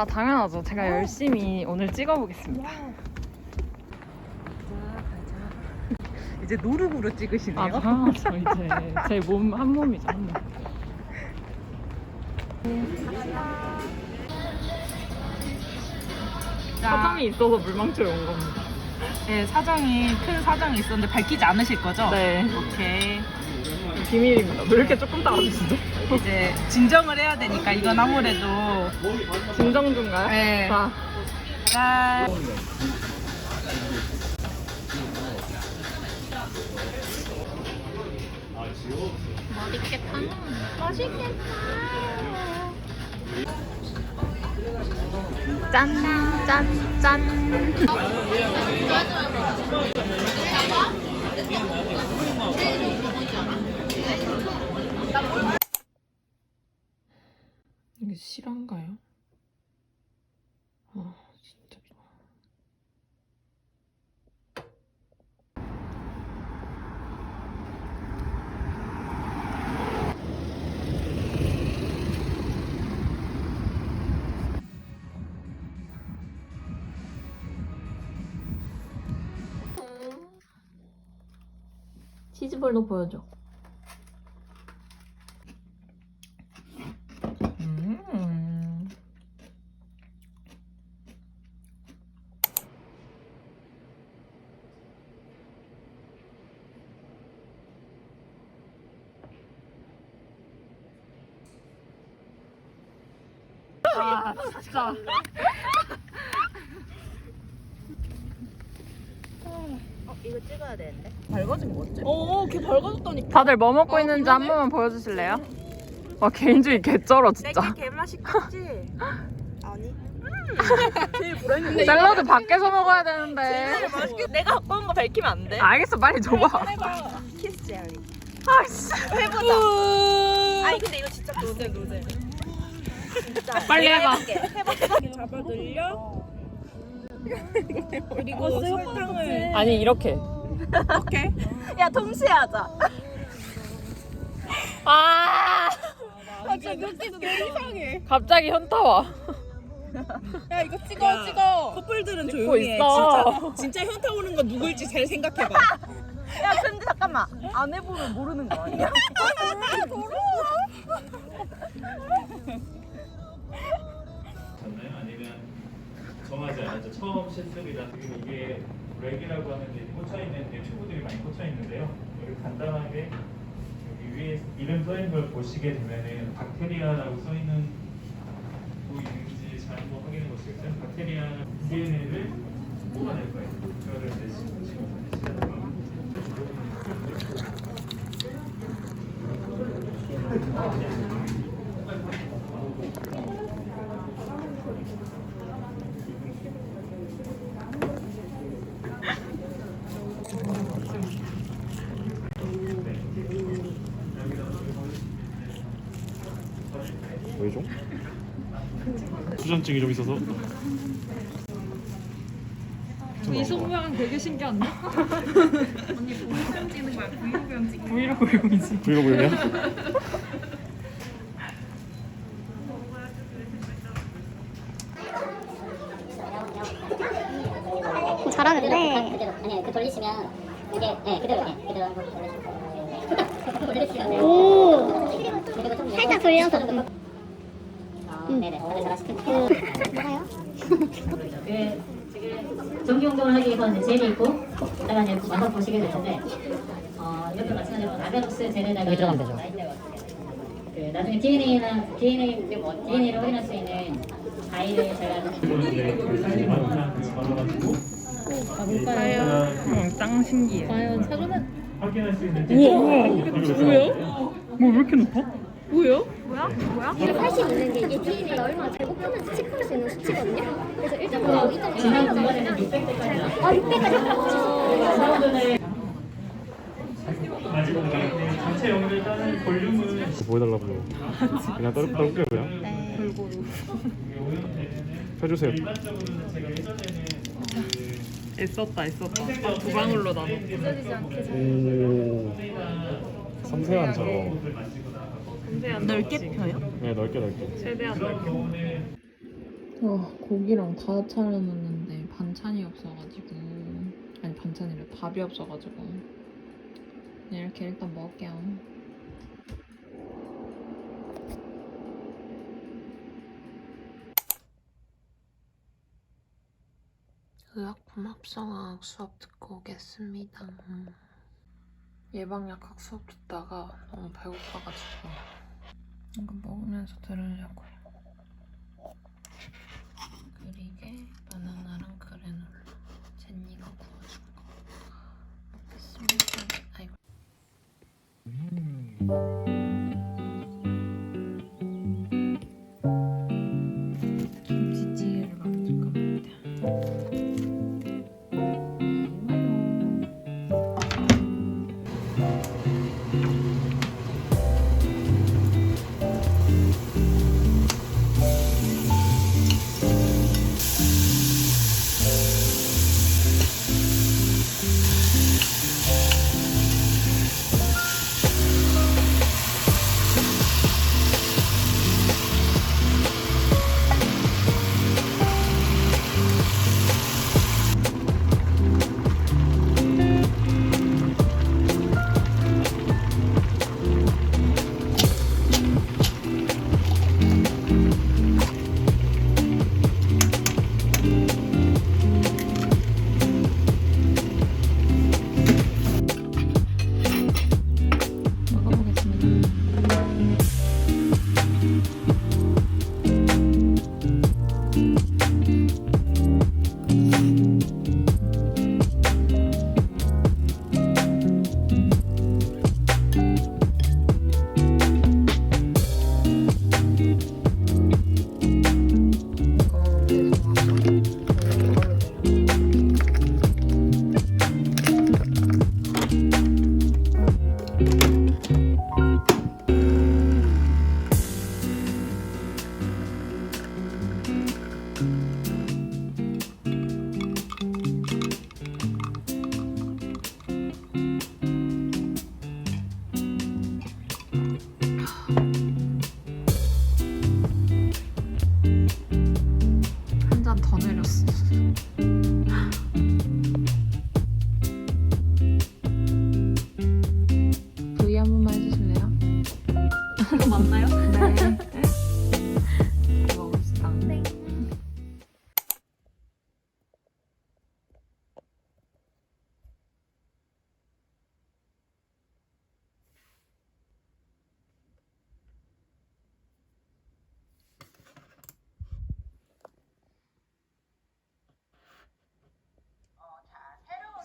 아 당연하죠. 제가 열심히 오늘 찍어보겠습니다. 이제 노루구로 찍으시네요. 아 당연하죠. 이제 제 몸 한 몸이죠. 한 몸. 사정이 있어서 물망초에 온 겁니다. 네, 사정이 큰 사정이 있었는데 밝히지 않으실 거죠? 네. 오케이. 비밀입니다. 왜 이렇게 조금 따라주시죠? 이제 진정을 해야 되니까 이건 아무래도 진정 중가요? 네. 자, 짠. 짠, 짠, 짠. 이게 실한가요? 아, 진짜. 치즈볼도 보여줘. 음. 아, 진짜. 이거 찍어야 되는데. 밝아진 거 같지? 어, 걔 밝아졌다니까. 다들 뭐 먹고 있는지 한 번만 보여주실래요? 와 개인주의 개쩔어 진짜. 내게 개 맛있겠지? 아니. 제일. 샐러드 밖에서 먹어야 되는데. 내가 갖고 온 거 밝히면 안 돼? 알겠어 빨리 줘봐. 키스 제리. 아씨. 해보자. 아니 근데 이거 진짜 노잼 노잼. 진짜. 빨리 해봐. 잡아 늘려. 그리고 설탕을. 아니 이렇게. 야 동시에 하자. 아. 아 진짜 느끼도 너무 이상해. 갑자기 현타 와. 야 이거 찍어 찍어. 커플들은 조용히 해. 있어. 진짜, 진짜 현타 오는 거 누굴지 잘 생각해봐. 야 근데 잠깐만 안 해보면 모르는 거 아니야? 않나요? 정하지 않았죠. 처음 실습이라 그리고 이게 렉이라고 하는 게 꽂혀 있는 게 튜브들이 많이 꽂혀 있는데요. 여기 간단하게 여기 위에 이름 써 있는 걸 보시게 되면은 박테리아라고 써 있는 보이는지 잘 한번 확인해 보시겠어요? 박테리아 DNA를 뽑아낼 거예요. 그거를 이제 시작하고 수전증이 좀 있어서. 이 소모양 되게 신기한데? 언니 브이로그 찍는 거야? 브이로그 브이로그용이지. 브이로그용이야? 잘하는데. 그대로 아니 그 돌리시면 이게 네 그대로 네 그대로 한번 돌리시면. 오! 그리고 좀 살짝 돌려서. 아, 네네 다들 잘 하시겠네요 뭐가요? 그 지금 전기 운동을 하기 위해서는 이제 젤이 있고 이따가 이제 와서 보시게 될 텐데 어 이것도 마찬가지로 아베록스 젤에다가 들어가면 되죠. 그 나중에 DNA나 DNA DNA를 확인할 수 있는 바이를 제가 어, 짱 신기해 과연 사전에 확인할 수 있는 우와, 뭐야? 뭐왜 이렇게 높아? 뭐야? 이게 할수 있는 게 이게 DNA가 얼마나 잘 곱하면서 체크할 수 있는 수치거든요? 그래서 1.9하고 2.7 지난 차이가 중간에는 나면 600대까지 아 600까지 합쳐서 전체 영역 일단은 볼륨은 보여달라고 그냥 떨, 떨게요 그냥 네. 펴주세요. 일반적으로는 제가 예전에는 그 애썼다 애썼다 아, 두 방울로 나눠 오 섬세한 작업 넓게 펴요? 네 넓게 넓게. 최대한 넓게 와 고기랑 다 차려놨는데 반찬이 없어가지고 아니 반찬이래. 밥이 없어가지고. 그냥 이렇게 일단 먹을게요. 의약품 합성학 수업 듣고 오겠습니다 예방약학 수업 듣다가 너무 배고파가지고 이거 먹으면서 들으려고요 그리게 바나나랑 그래놀라 제니가 구워준 거 먹겠습니다. 아이고. 김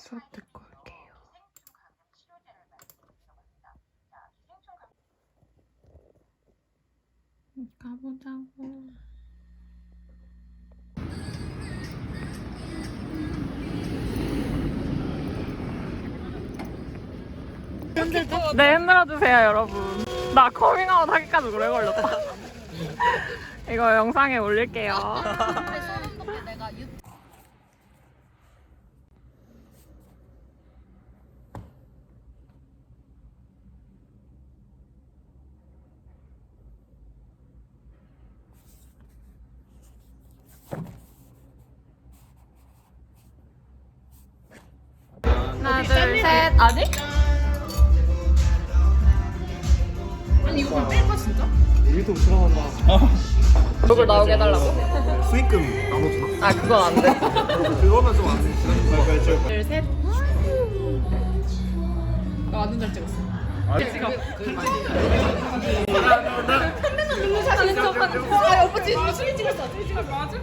수업 듣고 올게요. 가보자고. 네, 흔들어 주세요, 여러분. 나 커밍아웃 하기까지 오래 걸렸다. 이거 영상에 올릴게요. 하나, 둘, 셋. 아직? 유튜브 출연한다. 얼굴 나오게 해달라고? 수익금 나눠주나? 아, 그건 안 돼. 그거는 좀안 돼. 둘, 셋. 나 완전 잘 찍었어. 찍어. 아, 오빠 지금 수리 찍었어. 찍었어. 맞아?